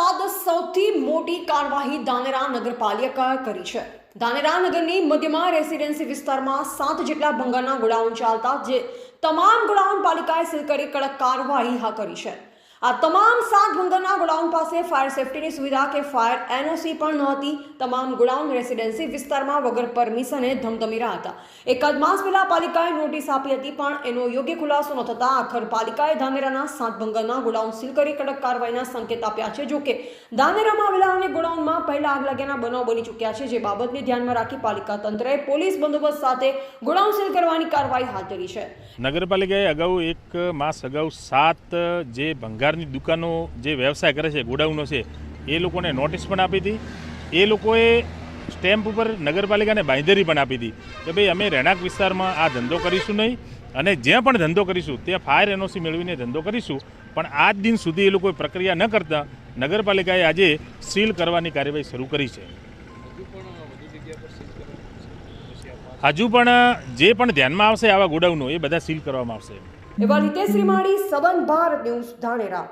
બાદ સૌથી મોટી કાર્યવાહી દાનેરા નગરપાલિકાએ કરી છે. દાનેરા નગરની મધ્યમાં રેસિડેન્સી વિસ્તારમાં સાત જેટલા ભંગારના ગોડાઉન ચાલતા જે તમામ ગોડાઉન પાલિકાએ સીલ કરી કડક કાર્યવાહી હા કરી છે. આ તમામ સાત ભંગરના ગોડાઉન પાસે ફાયર સેફટીની સુવિધા કે ફાયર એનઓસી પણ નહોતી તમામ ગોડાઉન રેસિડેન્સી વિસ્તારમાં વગર પરમિશને ધમધમી રહ્યા હતા. એકાદ માસ પહેલા પાલિકાએ નોટિસ આપી હતી, પણ એનો યોગ્ય ખુલાસો ન થતા આખર પાલિકાએ ધાનેરાના સાત ભંગરના ગોડાઉન સીલ કરી કડક કાર્યવાહીના સંકેત આપ્યા છે. જોકે ધાનેરામાં આવેલા અને ગોડાઉનમાં પહેલા આગ લાગ્યાના બનાવ બની ચૂક્યા છે, જે બાબતને ધ્યાનમાં રાખી પાલિકા તંત્રએ પોલીસ બંદોબસ્ત સાથે ગોડાઉન સીલ કરવાની કાર્યવાહી હાથ ધરી છે. નગરપાલિકાએ અગાઉ એક માસ અગાઉ સાત જે ભંગારની દુકાનો જે વ્યવસાય કરે છે, ગોડાઉનો છે, એ લોકોને નોટિસ પણ આપી હતી. એ લોકોએ સ્ટેમ્પ ઉપર નગરપાલિકાને બાંધેરી પણ આપી હતી કે ભાઈ, અમે રહેણાંક વિસ્તારમાં આ ધંધો કરીશું નહીં અને જ્યાં પણ ધંધો કરીશું, ત્યાં ફાયર એનઓસી મેળવીને ધંધો કરીશું. પણ આજ દિન સુધી એ લોકોએ પ્રક્રિયા ન કરતા નગરપાલિકાએ આજે સીલ કરવાની કાર્યવાહી શરૂ કરી છે. હજુ પણ જે પણ ધ્યાનમાં આવશે આવા ગોડાઉનો, એ બધા સીલ કરવામાં આવશે. એવા હિતેશ રીમાણી સબન ભારત ન્યૂઝ ધાનેરા.